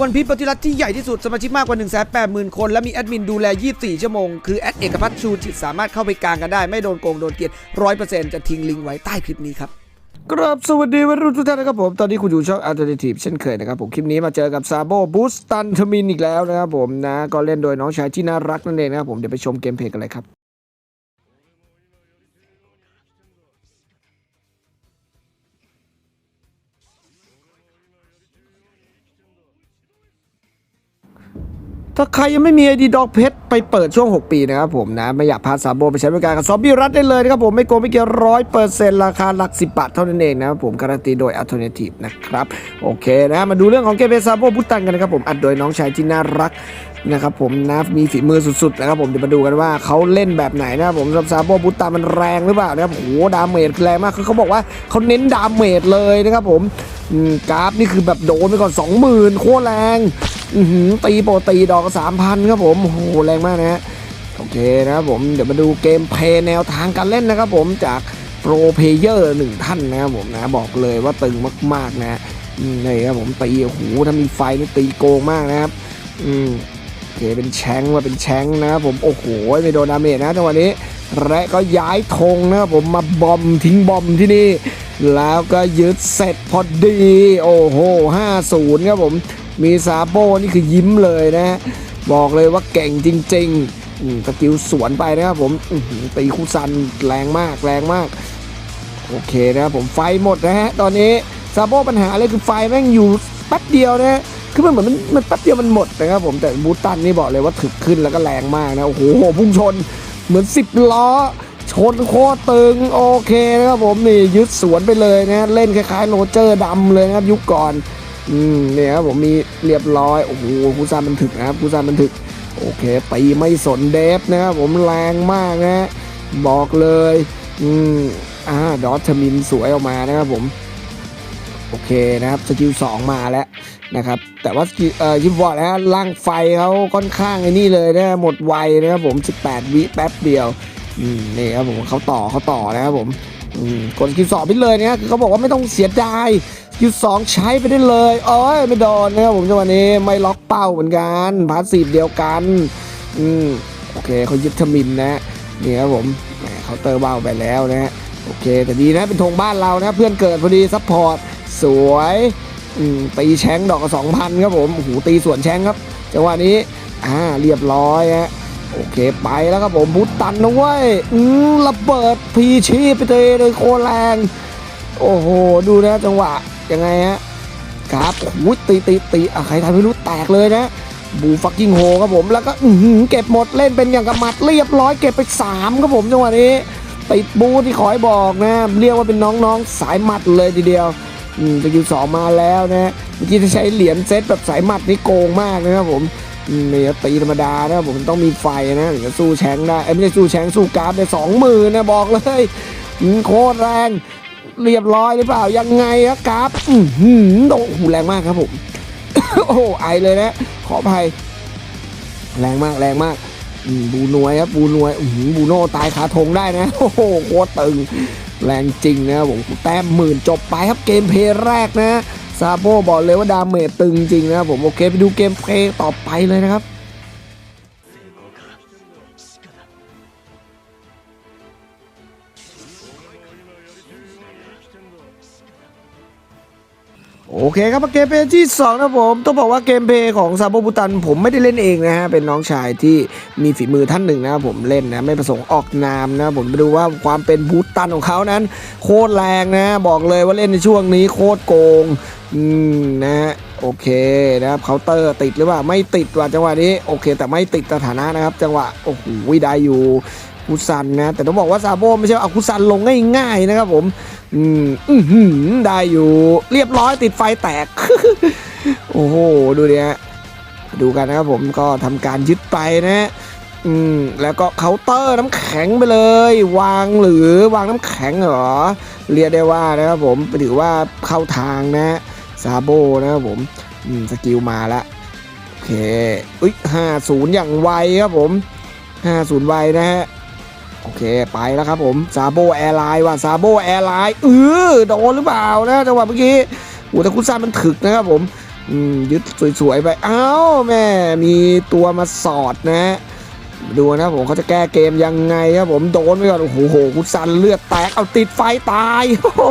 วันพีชปฏิรัติที่ใหญ่ที่สุดสมาชิกมากกว่า 1 8 0 0 0 0 คน และมีแอดมินดูแล 24 ชั่วโมง คือแอดเอกพัฒน์ชูจิตสามารถเข้าไปกลางกันได้ ไม่โดนโกงโดนเกลียด100%จะทิ้งลิงก์ไว้ใต้คลิปนี้ครับครับสวัสดีวัยรุ่นทุกท่านนะครับผม ตอนนี้คุณอยู่ช่อง Alternative เช่นเคยนะครับผม คลิปนี้มาเจอกับซาโบบูสตันทมินอีกแล้วนะครับผมนะ ก็เล่นโดยน้องชายที่น่ารักนั่นเองนะครับผม เดี๋ยวไปชมเกมเพลย์กันเลยครับ ถ้าใครยังไม่มีไอดีดอกเพชรไปเปิดช่วง 6 ปีนะครับผมนะ ไม่อยากพาซาโบไปใช้บริการกับซอมบี้รัฐได้เลยนะครับผมไม่โกงไม่เกี่ยวร้อยเปอร์เซ็นต์ราคาหลักสิบบาทเท่านั้นเองนะครับผมการันตีโดย Alternative นะครับ โอเคนะมาดูเรื่องของเกมเพซาโบบุตันกันนะครับผมอัดโดยน้องชายที่น่ารักนะครับผมนะมีฝีมือสุดๆนะครับผมเดี๋ยวมาดูกันว่าเขาเล่นแบบไหนนะครับผมซาโบบุตตันมันแรงหรือเปล่านะครับโอ้โหดาเมจแรงมากคือเขาบอกว่าเขาเน้นดาเมจเลยนะครับผมกราฟนี่คือแบบโดนไปก่อน 20,000 โคตรแรงตีโปกติดอกสามพันครับผมโอ้โหแรงมากนะฮะโอเคนะครับผมเดี๋ยวมาดูเกมเพย์แนวทางการเล่นนะครับผมจากโปรเพเยอร์หนึ่งท่านนะครับผมนะบอกเลยว่าตึงมากๆนะนี่ครับผมตีโอ้โหถ้ามีไฟนี่ตีโกงมากนะครับอืมโอเคเป็นแชงมาเป็นแชงนะครับผมโอ้โหไม่โดนดาเมจนะจังหวะนี้และก็ย้ายธงนะครับผมมาบอมทิ้งบอมที่นี่ แล้วก็ยึดเสร็จพอดี โอ้โห 5-0 ครับผม มีซาโบนี่คือยิ้มเลยนะ บอกเลยว่าเก่งจริงๆอืมสกิลสวนไปนะครับผมตีคู่ซันแรงมากแรงมาก โอเคนะครับผมไฟหมดนะฮะ ตอนนี้ซาโบปัญหาเลยคือไฟแม่งอยู่แป๊บเดียวนะฮะคือมันเหมือนมันมันแป๊บเดียวมันหมดนะครับผมแต่บูตันนี่บอกเลยว่าถึกขึ้นแล้วก็แรงมากนะโอ้โหพุ่งชนเหมือน10ล้อชนโคตรตึงโอเคนะครับผมนี่ยึดสวนไปเลยนะเล่นคล้ายๆโรเจอร์ดำเลยนะครับยุคก่อน อืมเนี่ยครับผมมีเรียบร้อยโอ้โหคูซานมันถึกนะครับคูซานมันถึก โอเคตีไม่สนเดฟนะครับผมแรงมากนะบอกเลยอืมอ่าดอทมินสวยออกมานะครับผมโอเคนะครับสกิลสองมาแล้วนะครับแต่ว่าสกิลเอ่อยิบบอกแล้วร่างไฟเขาค่อนข้างไอ้นี่เลยนะหมดไวนะครับผม 18 วิแป๊บเดียวอืมนี่ครับผมเขาต่อเขาต่อนะครับผมอืมกดสกิลสองไปเลยนะคือเขาบอกว่าไม่ต้องเสียดาย สกิลสองใช้ไปได้เลยโอ้ยไม่โดนนะครับผมจังหวะนี้ไม่ล็อกเป้าเหมือนกันพาสซีฟเดียวกันอืมโอเคเขายึดทมินนะนี่ครับผมเคาเตอร์เบ้าไปแล้วนะฮะโอเค แต่ดีนะเป็นธงบ้านเรานะ เพื่อนเกิดพอดีซัพพอร์ตสวยอืมตีแชงดอกสองพันครับผมโอ้โหตีสวนแชงครับจังหวะนี้อ่าเรียบร้อยฮะโอเคไปแล้วครับผมบุตตันนะเว้ยอืมระเบิดพีชีพไปเลยเลยโคตรแรง โอ้โห ดูนะจังหวะ ยังไงฮะครับโอ้โหตีตีตีอะใครทำไม่รู้แตกเลยนะบูฟักกิ้งโฮครับผมแล้วก็อืเก็บหมดเล่นเป็นอย่างกับมัดเรียบร้อยเก็บไปสามครับผมจังหวะนี้ติดบูที่ขอให้บอกนะ เรียกว่าเป็นน้องๆสายหมัดเลยทีเดียวอืมสกิลสองมาแล้วนะเมื่อกี้จะใช้เหรียญเซตแบบสายหมัดนี่โกงมากนะครับผมอืมเนี่ยตีธรรมดานะครับผมต้องมีไฟนะถึงจะสู้แชงได้ไม่ใช่สู้แชงสู้กราฟได้สองหมื่นนะบอกเลยโคตรแรง เรียบร้อยหรือเปล่ายังไงครับกราฟอือหือโอ้โหแรงมากครับผม โอ้โหไอเลยนะ ขออภัย แรงมากแรงมากบูนวยครับบูนวยบูโน่ตายขาธงได้นะ โอ้โหโคตรตึง แรงจริงนะครับผมแต้มหมื่นจบไปครับเกมเพลย์แรกนะซาโบบอกเลยว่าดาเมจตึงจริงนะครับผม โอเค ไปดูเกมเพลย์ต่อไปเลยนะครับ เคครับเกมเพย์ที่2นะผมต้องบอกว่าเกมเพย์ของซาโบบุตันผมไม่ได้เล่นเองนะฮะเป็นน้องชายที่มีฝีมือท่านหนึ่งนะผมเล่นนะไม่ประสงค์ออกนามนะผมไปดูว่าความเป็นบูตันของเขานั้น โคตรแรงนะบอกเลยว่าเล่นในช่วงนี้โคตรโกงอืมนะฮะโอเคนะครับเคาน์เตอร์ติดหรือเปล่าไม่ติดว่ะจังหวะนี้โอเค แต่ไม่ติดสถานะนะครับ จังหวะโอ้โหได้อยู่ คุซันนะ แต่ต้องบอกว่าซาโบไม่ใช่เอาคุซันลงง่ายๆนะครับผม อืมอือหือได้อยู่เรียบร้อยติดไฟแตก โอ้โห ดูดิฮะดูกันนะครับผมก็ทำการยึดไปนะอืมแล้วก็เคาน์เตอร์น้ำแข็งไปเลย วางหรือวางน้ำแข็งเหรอเรียกได้ว่านะครับผมถือว่าเข้าทางนะซาโบนะครับผมอืมสกิลมาละโอเคอุ้ยห้าศูนย์อย่างไวครับผมห้าศูนย์ไวนะฮะ โอเคไปแล้วครับผมซาโบแอร์ไลน์ว่ะซาโบแอร์ไลน์เออโดนหรือเปล่านะจังหวะเมื่อกี้โอ้แต่คุซ่ามันถึกนะครับผมยึดสวยๆไปอ้าวแม่มีตัวมาสอดนะดูนะผมเขาจะแก้เกมยังไงครับผมโดนไปก่อนโอ้โหคุณซันเลือดแตกเอาติดไฟตายโอ้โห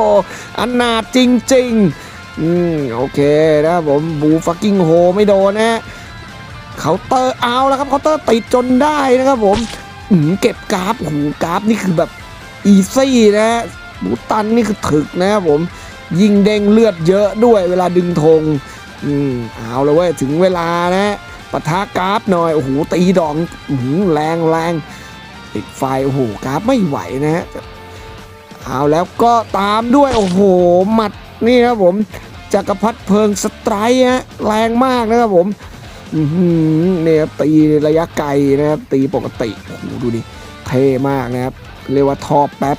อันนาจริงๆอืมโอเคนะผมบูฟักกิ้งโฮไม่โดนนะเคาเตอร์เอาแล้วครับเคาเตอร์ติดจนได้นะครับผม เก็บกราฟโอ้โหกราฟนี่คือแบบอีซี่นะบูตันนี่คือถึกนะครับผม ยิงเด้งเลือดเยอะด้วยเวลาดึงธงอืมเอาเลยเว้ย ถึงเวลานะปะทะกราฟหน่อย โอ้โห ตีดองหืแรงแรงติดไฟ โอ้โห กราฟไม่ไหวนะฮะเอาแล้วก็ตามด้วย โอ้โห หมัดนี่ครับผมจักรพรรดิเพลิงสไตร์ฮะแรงมากนะครับผม เนี่ยครับตีระยะไกลนะครับตีปกติโอ้โหดูดิเท่มากนะครับเรียกว่าท่อแป๊บ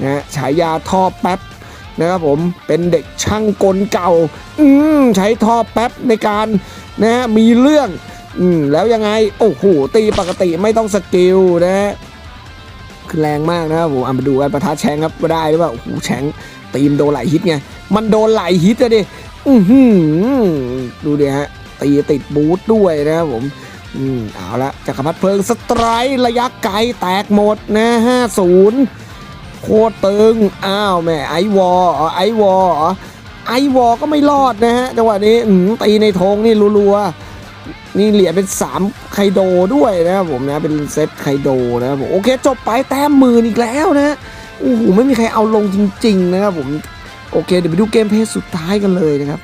นะฮะฉายาท่อแป๊บนะครับผมเป็นเด็กช่างกลเก่า อืมใช้ท่อแป๊บในการนะฮะมีเรื่อง อืมแล้วยังไง โอ้โหตีปกติไม่ต้องสกิลนะฮะคือแรงมากนะครับผมเอามาดูกันประทัดแชงครับได้หรือเปล่าโอ้โหแชงตีมโดนหลายฮิตไงมันโดนหลายฮิตอะดิอือหือดูดิฮะ ตีติดบูทด้วยนะครับผมอืมเอาละจักรพรรดิเพลิงสไตร์ระยะไกลแตกหมดนะห้าศูนย์โคตรตึง อ้าวแม่ไอวอลไอวอลไอวอลก็ไม่รอดนะฮะจังหวะนี้ตีในธงนี่รัวๆ นี่เหรียญเป็น 3 ไคโดด้วยนะครับผมนะเป็นเซตไคโดนะครับผมโอเค จบไปแต้มหมื่นอีกแล้วนะโอ้โหไม่มีใครเอาลงจริง ๆ นะครับผม โอเค เดี๋ยวไปดูเกมเพลย์สุดท้ายกันเลยนะครับ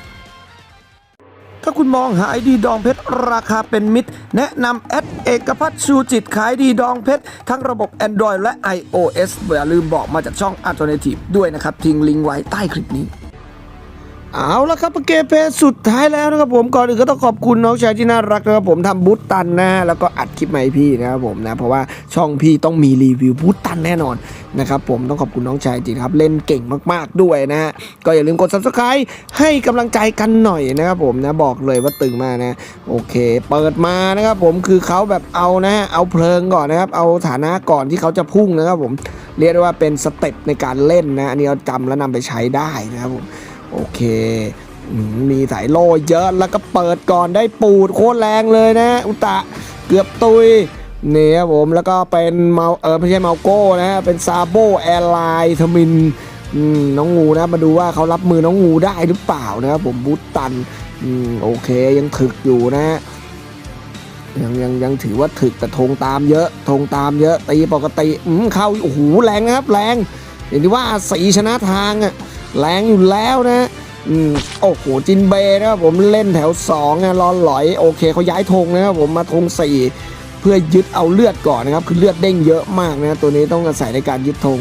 ถ้าคุณมองหาไอดีดองเพชรราคาเป็นมิตร แนะนำแอดเอกพัฒน์ชูจิตขายดีดองเพชร ทั้งระบบ Android และ iOS อย่าลืมบอกมาจากช่อง Alternative ด้วยนะครับ ทิ้งลิงก์ไว้ใต้คลิปนี้ เอาละครับเกมเพลย์สุดท้ายแล้วนะครับผมก่อนอื่นก็ต้องขอบคุณน้องชายที่น่ารักนะครับผมทำบูตตันนะแล้วก็อัดคลิปมาให้พี่นะครับผมนะเพราะว่าช่องพี่ต้องมีรีวิวบูตตันแน่นอนนะครับผมต้องขอบคุณน้องชายจริงครับเล่นเก่งมากๆด้วยนะฮะก็อย่าลืมกด subscribe ให้กำลังใจกันหน่อยนะครับผมนะบอกเลยว่าตึงมากนะโอเค เปิดมานะครับผมคือเขาแบบเอานะฮะเอาเพลิงก่อนนะครับเอาฐานะก่อนที่เขาจะพุ่งนะครับผมเรียกได้ว่าเป็นสเต็ปในการเล่นนะอันนี้เราจำแล้วนำไปใช้ได้นะครับผม โอเคมีสายโล่เยอะแล้วก็เปิดก่อนได้ปูดโคตรแรงเลยนะ อุตะเกือบตุยเนี่ยครับผมแล้วก็เป็นเมาเออไม่ใช่เมาโก้นะฮะเป็นซาโบแอร์ไลน์ทมินน้องงูนะมาดูว่าเขารับมือน้องงูได้หรือเปล่านะครับผมบูตตันอืมโอเคยังถึกอยู่นะฮะยังยังยังถือว่าถึกแต่ธงตามเยอะธงตามเยอะตีปกติอืมเข้าโอ้โหแรงนะครับแรงอย่างที่ว่าสีชนะทางอะ แรงอยู่แล้วนะอืมโอ้โหจินเบนะครับผมเล่นแถว2นะรอนหลอยโอเคเขาย้ายธงนะครับผมมาธง4 เพื่อยึดเอาเลือดก่อนนะครับคือเลือดเด้งเยอะมากนะตัวนี้ต้องอาศัยในการยึดธง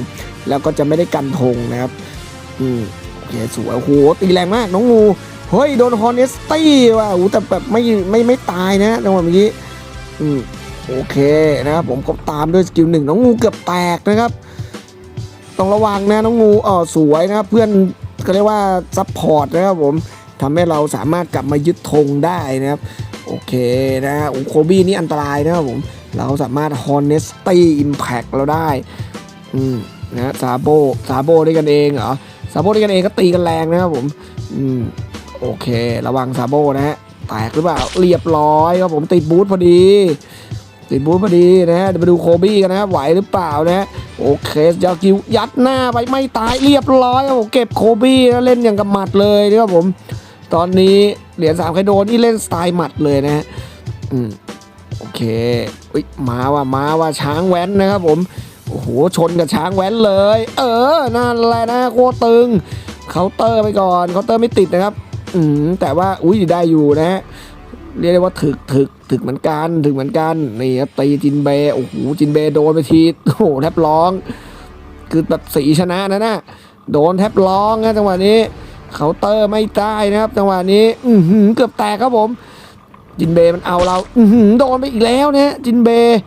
แล้วก็จะไม่ได้กันธงนะครับอืมโอเคสวยโอ้โหตีแรงมากน้องงูเฮ้ยโดนฮอนเนสตี้ว่ะโอ้แต่แบบไม่ไม่ไม่ตายนะจังหวะเมื่อกี้อืมโอเคนะครับผมก็ตามด้วยสกิลหนึ่งน้องงูเกือบแตกนะครับ ต้องระวังนะน้องงูอ๋อสวยนะครับเพื่อนก็เรียกว่าซัพพอร์ตนะครับผมทำให้เราสามารถกลับมายึดธงได้นะครับ โอเคนะโอ้โคบี้นี่อันตรายนะครับผม เราสามารถ Honesty Impact เราได้ อืมนะซาโบซาโบด้วยกันเองเหรอซาโบด้วยกันเองก็ตีกันแรงนะครับผม อืมโอเค ระวังซาโบนะฮะแตกหรือเปล่าเรียบร้อยครับผมติดบูทพอดี ติดบูธพอดีนะฮะมาดูโคบี้กันนะครับไหวหรือเปล่านะฮะโอเคยากิวยัดหน้าไปไม่ตายเรียบร้อยครับผมเก็บโคบี้นะเล่นอย่างกับหมัดเลยนะครับผม ตอนนี้เหรียญสามไคโดนี่เล่นสไตล์หมัดเลยนะฮะอืมโอเคอุ๊ยมาว่ามาว่าช้างแว้นนะครับผมโอ้โหชนกับช้างแว้นเลย เออนั่นแหละนะโคตรตึงเคาน์เตอร์ไปก่อนเคาน์เตอร์ไม่ติดนะครับ อืมแต่ว่าอุ้ยได้อยู่นะฮะเรียกได้ว่าถึกถึก ถึกเหมือนกันถึกเหมือนกันนี่ครับตีจินเบย์โอ้โหจินเบย์โดนไปทีโอ้โหแทบร้อง คือแบบสีชนะนะนะโดนแทบร้องนะจังหวะนี้เคาน์เตอร์ไม่ได้นะครับ จังหวะนี้ อือหือเกือบแตกครับผม จินเบย์มันเอาเรา อือหือโดนไปอีกแล้วนะจินเบย์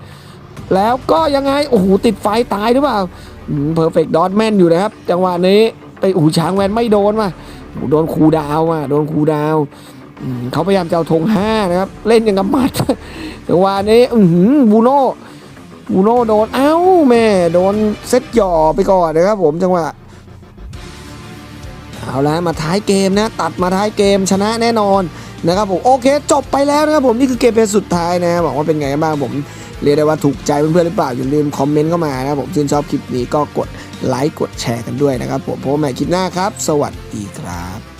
แล้วก็ยังไงโอ้โหติดไฟตายหรือเปล่าเพอร์เฟกต์ดอทแมนอยู่นะครับ จังหวะนี้ไปโอ้โหช้างแวนไม่โดนว่ะโดนคูดาวน์อะโดนคูดาว เขาพยายามจะเอาธงห้านะครับ เล่นอย่างกับมัดจังหวะนี้อือหือบูโน่บูโน่โดนเอ้าแม่โดนเซตหย่อไปก่อนนะครับผมจังหวะเอาละมาท้ายเกมนะตัดมาท้ายเกมชนะแน่นอนนะครับผมโอเค จบไปแล้วนะครับผมนี่คือเกมเพลย์สุดท้ายนะหวังว่าเป็นไงกันบ้างผมเรียกได้ว่าถูกใจเพื่อนๆหรือเปล่าอย่าลืมคอมเมนต์เข้ามานะครับผมชื่นชอบคลิปนี้ก็กดไลค์กดแชร์กันด้วยนะครับผมพบกันใหม่คลิปหน้าครับ สวัสดีครับ